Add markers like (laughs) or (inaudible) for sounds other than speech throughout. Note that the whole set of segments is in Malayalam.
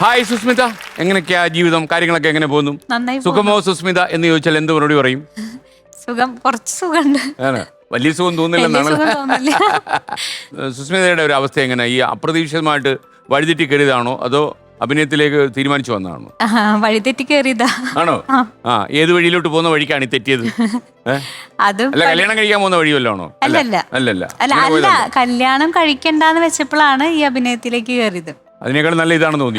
ഹായ് സുസ്മിത. എങ്ങനെയൊക്കെയാ ജീവിതം? കാര്യങ്ങളൊക്കെ എങ്ങനെ പോകുന്നു? നന്നായി സുഖമോ സുസ്മിത എന്ന് ചോദിച്ചാൽ എന്ത് മറുപടി പറയും? (laughs) സുഖം കുറച്ച് സുഖമുണ്ട്. ആണ്. വലിയ സുഖം തോന്നില്ലെന്നാണ് (laughs) സുസ്മിതയുടെ ഒരു അവസ്ഥ എങ്ങനെ? ഈ അപ്രതീക്ഷിതമായിട്ട് വഴിതെറ്റി കയറിയതാണോ? അതോ അഭിനയത്തിലേക്ക് തീരുമാനിച്ചു വന്നതാണോ? വഴിതെറ്റി കയറിയതാ. ആണോ? ആ. ഏത് വഴിയിലോട്ട് പോകുന്ന വഴിക്കാണ് ഈ തെറ്റിയത്? (laughs) ഏ? അത് അല്ല കല്യാണം കഴിക്കാൻ പോകുന്ന വഴി വല്ലതാണോ അല്ലല്ല. അല്ലല്ല. അല്ല അല്ല. കല്യാണം കഴിക്കണ്ടെന്ന് വെച്ചപ്പോഴാണ് ഈ അഭിനയത്തിലേക്ക് കയറിയത്. അതിനേക്കാൾ നല്ല ഇതാണെന്ന് തോന്നി.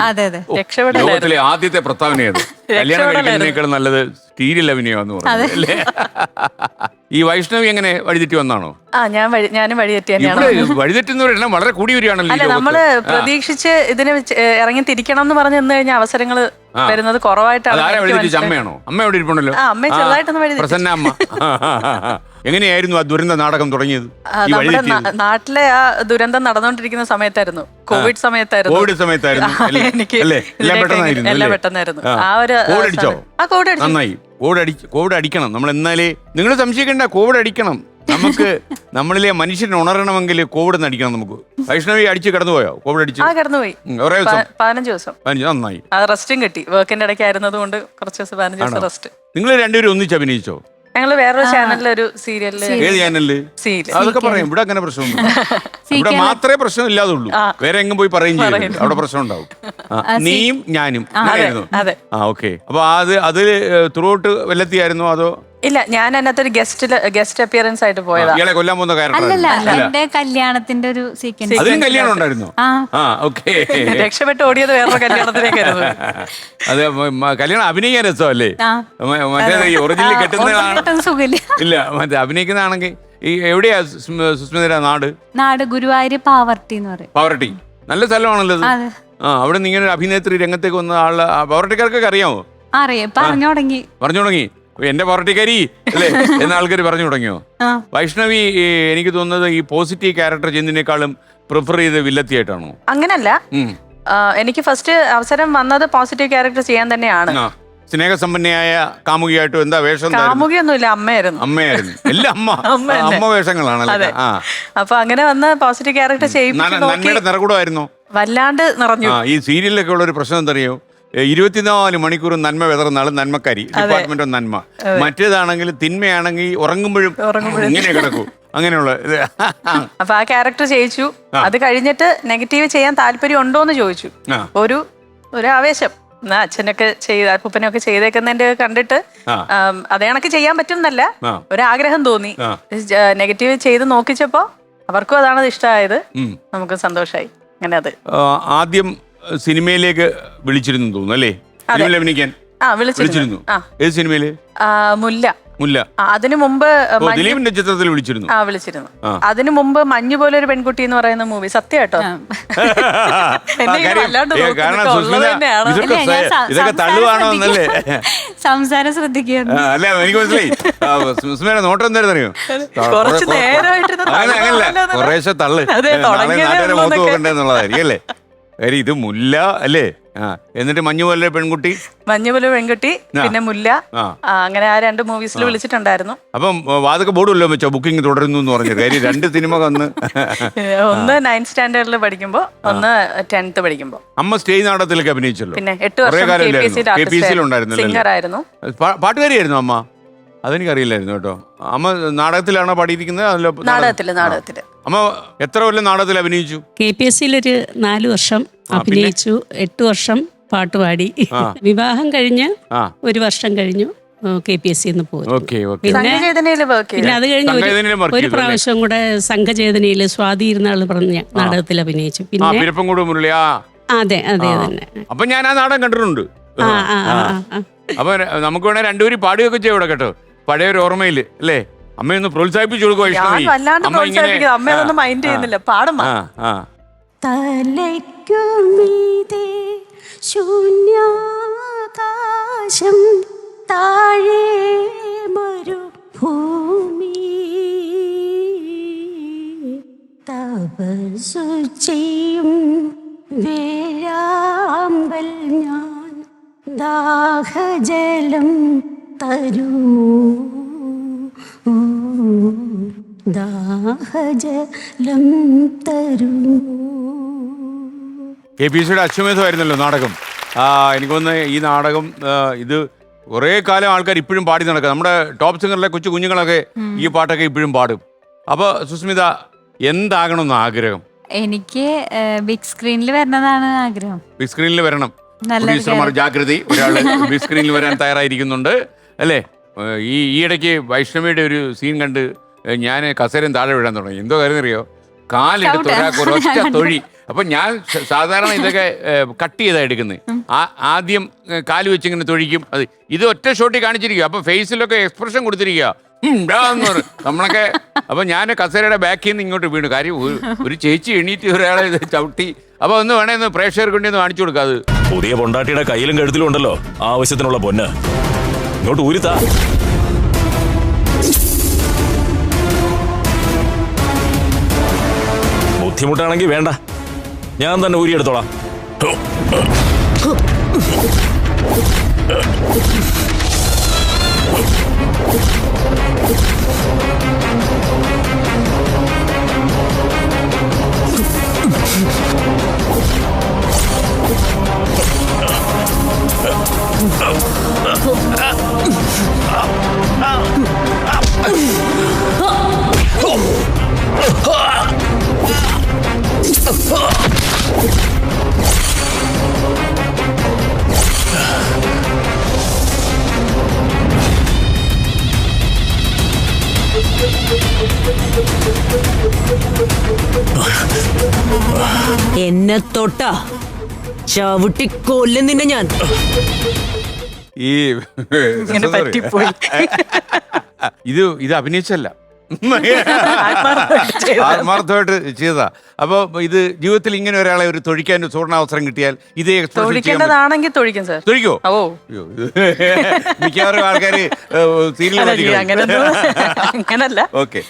ലോകത്തിലെ ആദ്യത്തെ പ്രസ്താവനയത് (laughs) കല്യാണം കഴിക്കുന്നതിനേക്കാൾ നല്ലത് സീരിയൽ അഭിനയമാന്ന് പറഞ്ഞു അല്ലേ? (laughs) ഈ വൈഷ്ണവി എങ്ങനെ വഴിതെറ്റി വന്നാണോ? ആ ഞാൻ ഞാനും വഴിതെറ്റി തന്നെയാണ്. വഴിതെറ്റുന്നവരെല്ലാം വളരെ കൂടി വരികയാണല്ലോ നമ്മൾ പ്രതീക്ഷിച്ച് ഇതിനെ ഇറങ്ങി തിരിക്കണം എന്ന് പറഞ്ഞു കഴിഞ്ഞാൽ അവസരങ്ങൾ. വരുന്നത് കുറവായിട്ടാണ് അതാരാ എനിക്ക് വഴിതെറ്റിച്ച മനസ്സിലായത്. അമ്മയാണോ? അമ്മ എവിടെ ഇരിപ്പുണ്ടല്ലോ? ആ, അമ്മയെ ചെറുതായിട്ടൊന്ന്. പ്രസന്ന അമ്മ. (laughs) എങ്ങനെയായിരുന്നു ആ ദുരന്ത നാടകം തുടങ്ങിയത്? ആ, ഈ നമ്മുടെ നാ- നാട്ടിലെ ആ ദുരന്തം നടന്നുകൊണ്ടിരിക്കുന്ന സമയത്തായിരുന്നു. കോവിഡ് സമയത്തായിരുന്നു. കോവിഡ് സമയത്തായിരുന്നു ആ, അല്ലേ? എനിക്ക് അല്ലേ? എല്ലാം ഇതിലേക്ക് പെട്ടെന്നായിരുന്നു എല്ലാം അല്ലേ? പെട്ടെന്നായിരുന്നു. ആ. ആ ഒരു ആ, കോവിഡ് അടിച്ചോ? സമയം- ആ കോവിഡ് അടിച്ചു. നന്നായി. കോവിഡ് അടിച്ച് കോവിഡ് അടിക്കണം. നമ്മൾ എന്നാലേ നിങ്ങൾ സംശയിക്കേണ്ട കോവിഡ് അടിക്കണം. നമുക്ക് നമ്മളിലെ മനുഷ്യൻ ഉണരണമെങ്കിൽ കോവിഡ് നടിക്കണം അടിക്കണം നമുക്ക്. വൈഷ്ണവി അടിച്ച് കടന്നുപോയോ കോവിഡ് അടിച്ച്? ആ കടന്നുപോയി ഒരേ ദിവസം. പതിനഞ്ച് ദിവസം. പതിനഞ്ച് നന്നായി. ആ റെസ്റ്റും കിട്ടി. വർക്കിന്റെ ഇടയ്ക്ക് ആയിരുന്നത് കൊണ്ട് കുറച്ച് ദിവസം പതിനഞ്ച് ദിവസം റെസ്റ്റ് നിങ്ങൾ രണ്ടുപേരും ഒന്നിച്ച് അഭിനയിച്ചോ? ഞങ്ങൾ വേറൊരു ചാനലിൽ ഒരു സീരിയലിൽ ഏത് ചാനലിൽ സീരിയൽ അതൊക്കെ പറയാം. ഇവിടെ അങ്ങനെ പ്രശ്നമൊന്നും (laughs) ഇവിടെ മാത്രമേ പ്രശ്നം ഇല്ലാതുള്ളൂ. വേറെ എങ്ങും പോയി പറയും ചെയ്യരുത്. അവിടെ പ്രശ്നം ഉണ്ടാവും. നീയും ഞാനും. അതെ ആ ഓക്കെ. അപ്പൊ അത് അതിൽ ത്രൂട്ട് അതോ ഇല്ല ഞാൻ അതിനകത്തൊരു ഗസ്റ്റിൽ ഗസ്റ്റ് അപ്പിയറൻസ് ആയിട്ട് പോയതാ. ഇയാളെ കൊല്ലാൻ പോകുന്ന അല്ലല്ല എന്റെ കല്യാണത്തിന്റെ ഒരു സീക്വൻസ് അതിനും കല്യാണം ഉണ്ടായിരുന്നോ? ആ. ആ ഓക്കെ (laughs) രക്ഷപ്പെട്ട് ഓടിയത് വേറൊരു കല്യാണത്തിലേക്കായിരുന്നു (laughs) അത് മ- കല്യാണം അഭിനയിക്കാൻ രസമല്ലേ? ആ. മ- മറ്റേത് ഈ ഒറിജിനൽ കെട്ടുന്നതാണ്. ഒട്ടും സുഖമില്ല. (laughs) ഇല്ല മറ്റേ അഭിനയിക്കുന്നതാണെങ്കിൽ ഈ എവിടെയാ സുസ്മ- സുസ്മിതയുടെ നാട്? നാട് ഗുരുവായൂര് പാവർട്ടി എന്ന് പറയും. പാവർട്ടി. നല്ല സ്ഥലമാണല്ലോ അതെ. ആ അവിടെ നിന്ന് ഇങ്ങനെ ഒരു അഭിനേത്രി രംഗത്തേക്ക് വന്ന ആൾ ആ പവറട്ടിക്കാർക്കൊക്കെ അറിയാമോ? അറിയാം. പറഞ്ഞു തുടങ്ങി പറഞ്ഞു തുടങ്ങി എന്റെ പവറട്ടിക്കാരി അല്ലേ? (laughs) എന്ന ആൾക്കാർ പറഞ്ഞു തുടങ്ങിയോ? വൈഷ്ണവി എനിക്ക് തോന്നുന്നത് ഈ പോസിറ്റീവ് ക്യാരക്ടർ ചെയ്യുന്നതിനേക്കാളും പ്രിഫർ ചെയ്ത് വില്ലത്തിയായിട്ടാണോ? അങ്ങനല്ല. എനിക്ക് ഫസ്റ്റ് അവസരം വന്നത് പോസിറ്റീവ് ക്യാരക്ടർ ചെയ്യാൻ തന്നെയാണ്. സ്നേഹസമ്പന്നയായ കാമുകിയായിട്ടോ എന്താ വേഷം? കാമുകിയൊന്നുമില്ല അമ്മയായിരുന്നു. അമ്മയായിരുന്നു. എല്ലാം അമ്മ. (laughs) അമ്മ വേഷങ്ങളാണല്ലേ? അപ്പൊ അങ്ങനെ വന്ന് പോസിറ്റീവ് ക്യാരക്ടർ ചെയ്യും നന്മയുടെ നിറകൂടമായിരുന്നോ വല്ലാണ്ട് നിറഞ്ഞു. ഈ സീരിയലിലൊക്കെ ഉള്ള ഒരു പ്രശ്നം എന്തറിയോ? ഇരുപത്തിനാല് മണിക്കൂർ നന്മ വിതറുന്ന നന്മക്കാരി. ഡിപ്പാർട്ട്മെന്റ് ഓഫ് നന്മ. മറ്റേതാണെങ്കിൽ തിന്മയാണെങ്കിൽ ഉറങ്ങുമ്പോഴും ഇങ്ങനെ കിടക്കും. അങ്ങനെയുള്ള. (laughs) അപ്പൊ ആ ക്യാരക്ടർ ചെയ്യിച്ചു അത് കഴിഞ്ഞിട്ട് നെഗറ്റീവ് ചെയ്യാൻ താല്പര്യം ഉണ്ടോ എന്ന് ചോദിച്ചു. ഒരു ഒരു ആവേശം. എന്നാ അച്ഛനൊക്കെ ചെയ്ത അപ്പൂപ്പനൊക്കെ ചെയ്തേക്കുന്നതിന്റെ കണ്ടിട്ട് അതേണക്ക് ആം, അതേ കണക്ക് ചെയ്യാൻ പറ്റും എന്നല്ല ആ. ഒരാഗ്രഹം തോന്നി. നെഗറ്റീവ് ചെയ്ത് നോക്കിച്ചപ്പോ അവർക്കും അതാണ് ഇഷ്ടമായത്. നമുക്ക് സന്തോഷമായി അങ്ങനെ അത്. ആദ്യം സിനിമയിലേക്ക് വിളിച്ചിരുന്നു തോന്നുന്നു അല്ലേ? സിനിമയിൽ അഭിനയിക്കാൻ ആ വിളിച്ചിരുന്നു. വിളിച്ചിരുന്നു. ആ. ഏത് സിനിമയിൽ ആ, മുല്ല. മുല്ല. ആ, അതിനു മുമ്പ് ഓ, മഞ്ഞ് ദിലീപിന്റെ ചിത്രത്തിൽ വിളിച്ചിരുന്നു. ആ വിളിച്ചിരുന്നു. ആ. അതിനു മുമ്പ് മഞ്ഞു പോലെ ഒരു പെൺകുട്ടി എന്ന് പറയുന്ന മൂവി സത്യം കേട്ടോ? ആ. (laughs) എന്നെ ഇങ്ങനെ കാര്യം, വല്ലാണ്ട് ഏ, നോക്കുന്നു. കാരണം ഇതൊക്കെ ഉള്ളത് സുസ്മിത തന്നെയാണ്. ഇതൊക്കെ ഇല്ല, ഞാൻ സ- സ- ഇതൊക്കെ സംസാരം തള്ളുവാണോ എന്നല്ലേ? സംസാരം ശ്രദ്ധിക്കുന്നു ആ, അല്ല എനിക്ക് മനസ്സിലായി. ആ, സുസ്മിതയുടെ നോട്ടം എന്തായിരുന്നു അറിയോ കുറച്ച് നേരമായിട്ടിരുന്ന് അങ്ങനെ അങ്ങനല്ല. തള്ളുവാനോ കുറേശ്ശെ തള്ളു. അതെ, നാളെ തുടങ്ങിയതേ നാട്ടുകാരെ ഉള്ളൂ മുഖത്ത് എന്നൊക്കെ. നോക്കണ്ടേ എന്നുള്ളതായിരിക്കും അല്ലേ? കാര്യം ഇത് മുല്ല അല്ലേ? ആ എന്നിട്ട് മഞ്ഞു പോലെ പെൺകുട്ടി? മഞ്ഞു പോലെ പെൺകുട്ടി പിന്നെ മുല്ല. ആ. അങ്ങനെ ആ രണ്ട് മൂവീസിൽ വിളിച്ചിട്ടുണ്ടായിരുന്നു. അപ്പം വാതൊക്കെ ബോർഡ് വല്ലതും വെച്ചോ ബുക്കിംഗ് തുടരുന്നു എന്ന് പറഞ്ഞു കാര്യം രണ്ട് സിനിമ വന്ന് ഏ, ഒന്ന് നയൻത് സ്റ്റാൻഡേർഡിൽ പഠിക്കുമ്പോ ഒന്ന് ടെൻത്ത് പഠിക്കുമ്പോ. അമ്മ സ്റ്റേജ് നാടകത്തിലൊക്കെ അഭിനയിച്ചല്ലോ. പിന്നെ എട്ട് വർഷം കെ പി എസ് സിംഗർ ആയിരുന്നു. പാട്ടുകാരിയായിരുന്നു അമ്മ? അതെനിക്കറിയില്ലായിരുന്നു കേട്ടോ. അമ്മ നാടകത്തിലാണോ പാടിയിരിക്കുന്നത്? അതിലോ നാടകത്തിൽ നാടകത്തിൽ. അമ്മ എത്ര കൊല്ലം നാടകത്തിൽ അഭിനയിച്ചു? കെ പി എസ് സിയിലൊരു നാല് വർഷം അഭിനയിച്ചു. എട്ട് വർഷം പാട്ടുപാടി വിവാഹം കഴിഞ്ഞ് ഒരു വർഷം കഴിഞ്ഞു കെ പി എസ് സിന്ന് പോയി ഓക്കെ ഓക്കെ. പിന്നെ അത് കഴിഞ്ഞ് ഒരു-? പ്രാവശ്യം കൂടെ സംഘചേതനയിൽ സ്വാതി ഇരുന്നാൾ പറഞ്ഞ നാടകത്തിൽ അഭിനയിച്ചു. ആ പിന്നെ അതെ അതെ തന്നെ അപ്പൊ ഞാൻ ആ നാടകം കണ്ടിട്ടുണ്ട്. അപ്പൊ നമുക്ക് വേണേ രണ്ടുപേരും പാടുകയൊക്കെ ചെയ്യൂടെ കേട്ടോ. പഴയ ഒരു ഓർമ്മയിൽ അല്ലേ? അമ്മയൊന്ന് പ്രോത്സാഹിപ്പിച്ചു കൊടുക്കുക ഞാൻ വൈഷ്ണവി? വല്ലാണ്ട് അമ്മ ഇങ്ങനെ പ്രോത്സാഹിപ്പിക്കുന്നത് അമ്മ അതൊന്നും മൈൻഡ് ചെയ്യുന്നില്ല. പാടും ആ ആ. തലയ്ക്കുമീതെ ശൂന്യാകാശം താഴെ മരുഭൂമി. തപസ്സു ചെയ്യും വേഴാമ്പൽ ഞാൻ ദാഹജലം തരുമോ ദാഹജലം തരൂ. കെ പി സിയുടെ അശ്വമേധമായിരുന്നല്ലോ നാടകം. ആ എനിക്കൊന്ന് ഈ നാടകം ഇത് കുറേ കാലം ആൾക്കാർ ഇപ്പോഴും പാടി നടക്കുക. നമ്മുടെ ടോപ്പ് സിംഗറിലെ കൊച്ചു കുഞ്ഞുങ്ങളൊക്കെ ഈ പാട്ടൊക്കെ ഇപ്പോഴും പാടും. അപ്പോൾ സുസ്മിത എന്താകണമെന്ന് ആഗ്രഹം? എനിക്ക് ബിഗ് സ്ക്രീനിൽ വരണതാണ് ആഗ്രഹം. ബിഗ് സ്ക്രീനിൽ വരണം. ജാഗ്രതി ഒരാൾ (laughs) ബിഗ് സ്ക്രീനിൽ വരാൻ തയ്യാറായിരിക്കുന്നുണ്ട്. അല്ലേ? ഈ ഈയിടയ്ക്ക് വൈഷ്ണവിയുടെ ഒരു സീൻ കണ്ട് ഞാൻ കസേരയും താഴെ വീഴാൻ തുടങ്ങി. എന്തോ കാര്യം അറിയോ കാലെടുത്ത്. ഒരാൾക്ക് ഒരൊറ്റ (laughs) തൊഴി. അപ്പൊ ഞാൻ സാധാരണ ഇതൊക്കെ കട്ട് ചെയ്താ എടുക്കുന്നത്. ആദ്യം കാൽ വെച്ച് ഇങ്ങനെ തൊഴിക്കും. അത് ഇത് ഒറ്റ ഷോട്ടിൽ കാണിച്ചിരിക്കുക അപ്പൊ ഫേസിലൊക്കെ എക്സ്പ്രഷൻ കൊടുത്തിരിക്കുക നമ്മളൊക്കെ അപ്പൊ ഞാൻ കസേരയുടെ ബാക്കിൽ നിന്ന് ഇങ്ങോട്ട് വീണു. കാര്യം ഒരു- ചേച്ചി എണീറ്റ് ഒരാളെ ഇത് ചവിട്ടി. അപ്പൊ ഒന്ന് വേണേ ഒന്ന് പ്രേക്ഷകർക്ക് വേണ്ടി ഒന്ന് കാണിച്ചു കൊടുക്കാതെ അത്. പുതിയ പൊണ്ടാട്ടിയുടെ കയ്യിലും കഴുത്തിലും ഉണ്ടല്ലോ. ആവശ്യത്തിനുള്ള പൊന്ന്. ഇങ്ങോട്ട് ഊരിത്താ ബുദ്ധിമുട്ടാണെങ്കിൽ വേണ്ട. ഞാൻ തന്നെ ഊരിയെടുത്തോളാം. എന്നെ തൊട്ട. ചവിട്ടി കൊല്ലും ഞാൻ. ഈ ഇങ്ങനെ പറ്റിപ്പോയി. ഇത് ഇത് അഭിനയിച്ചല്ല. ആത്മാർത്ഥമായിട്ട് ചെയ്തതാ. അപ്പൊ ഇത് ജീവിതത്തിൽ ഇങ്ങനെ ഒരാളെ ഒരു തൊഴിക്കാൻ ഒരു സുവർണ അവസരം കിട്ടിയാൽ ഇതേ. തൊഴിക്കേണ്ടതാണെങ്കിൽ തൊഴിക്കും സാർ. തൊഴിക്കോ? ഓ. (laughs) മിക്കവാറും ആൾക്കാര് (laughs) അങ്ങനല്ല. ഓക്കെ.